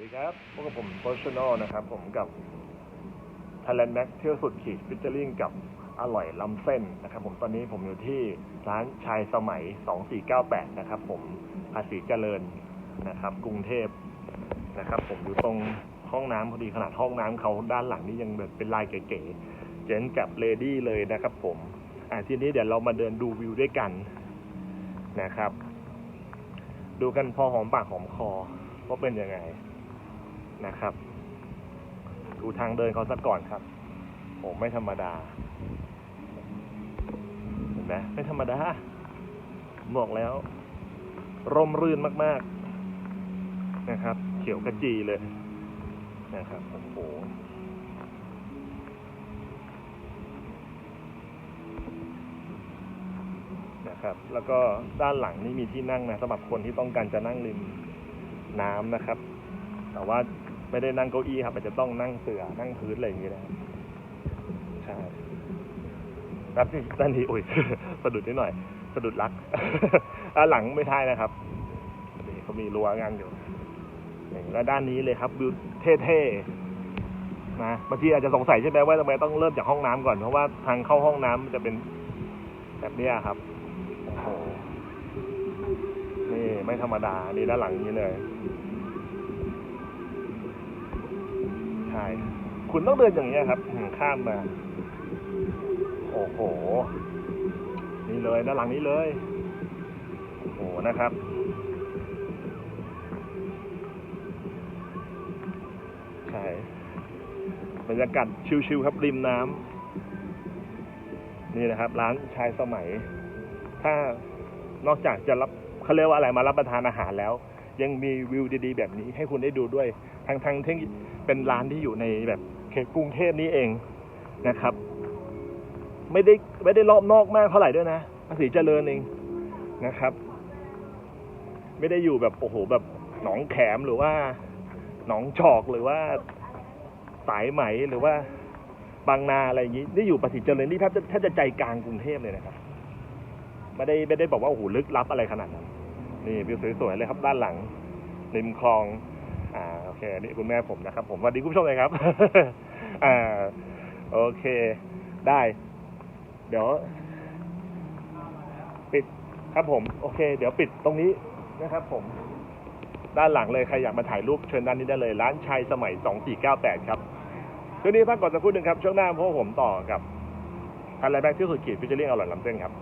สดีครับพบกับผมโ o ช n a l นะครับ ผมกับ Thailand Max เที่ยวสุดขีดฟิชเจอริงกับอร่อยล้ำเส้นนะครับ ผมตอนนี้ผมอยู่ที่ร้านชายสมัย 2498 นะครับ ผมภาษีเจริญนะครับ กรุงเทพนะครับ ผมอยู่ตรงห้องน้ำพอดีขนาดห้องน้ำเขาด้านหลังนี่ยังแบบเป็นลายเก๋ๆเจ๋งกับเลดี้เลยนะครับ ผมอ่าทีนี้เดี๋ยวเรามาเดินดูวิวด้วยกันนะครับ ดูกันพอหอมปากหอมคอว่าเป็นยังไง นะครับ ดูทางเดินเขาสักก่อนครับโอ้ไม่ธรรมดา เห็นไหมไม่ธรรมดา บอกแล้ว ร่มรื่นมาก ๆ นะครับ เขียวกระจีเลยนะครับโอ้โหนะครับ แล้วก็ด้านหลังนี่มีที่นั่งนะสำหรับคนที่ต้องการจะนั่งริมน้ำนะครับ แต่ว่าไม่ได้นั่งเก้าอี้ครับอาจจะต้องนั่งเสือนั่งพื้นอะไรอย่างนี้ยนะครับใช่ครับที่ด้านนี้โอ้ย สะดุดนิดหน่อย สะดุดรักด้าหลังไม่ใช่นะครับนี่เขามีรั้วงานอยู่นี่แล้วด้านนี้เลยครับวิวเท่ๆนะบางทีอาจจะสงสัยใช่ไหมว่าทำไมต้องเริ่มจากห้องน้ำก่อนเพราะว่าทางเข้าห้องน้ำมันจะเป็นแบบเนี้ยครับโอ้โหนี่ไม่ธรรมดานี่ด้านหลังนี้เลย ใช่คุณต้องเดินอย่างนี้ยครับข้ามมา โอ้โห นี่เลยด้านหลังนี้เลย โอ้โหนะครับใช่บรรยากาศชิวๆครับริมน้ำนี่นะครับ ร้านชายสมัย ถ้านอกจากจะรับเขาเรียกว่าอะไรมารับประทานอาหารแล้ว ยังมีวิวดีๆ แบบนี้ให้คุณได้ดูด้วย ทั้งทั้งๆที่เป็นร้านที่อยู่ในแบบเขตกรุงเทพนี้เองนะครับ ไม่ได้ไม่ได้รอบนอกมากเท่าไหร่ด้วยนะภาษีเจริญเองนะครับ ไม่ได้อยู่แบบโอ้โหแบบหนองแขมหรือว่า หนองจอกหรือว่าสายไหมหรือว่าบางนาอะไรอย่างนี้ได้อยู่ภาษีเจริญนี่แทบจะแทบจะใจกลางกรุงเทพเลยนะครับ ไม่ได้ไม่ได้บอกว่าโอ้โหลึกลับอะไรขนาดนั้น นี่วิวสวยๆเลยครับด้านหลังริมคลอง อ่าโอเคนี่คุณแม่ผมนะครับ ผมสวัสดีคุณผู้ชมเลยครับ อ่า โอเค ได้ เดี๋ยว ปิดครับผม โอเค เดี๋ยวปิดตรงนี้นะครับ ผม ด้านหลังเลยใครอยากมาถ่ายรูปเชิญด้านนี้ได้เลย ร้านชัยสมัย 2498 ครับช่วงนี้พักก่อนสักครู่หนึ่งครับ ช่วงหน้าพวกผมต่อกับอะไรแบงค์ที่สุดขีดฟิชเชอร์ลิงอร่อยลำเส้นครับ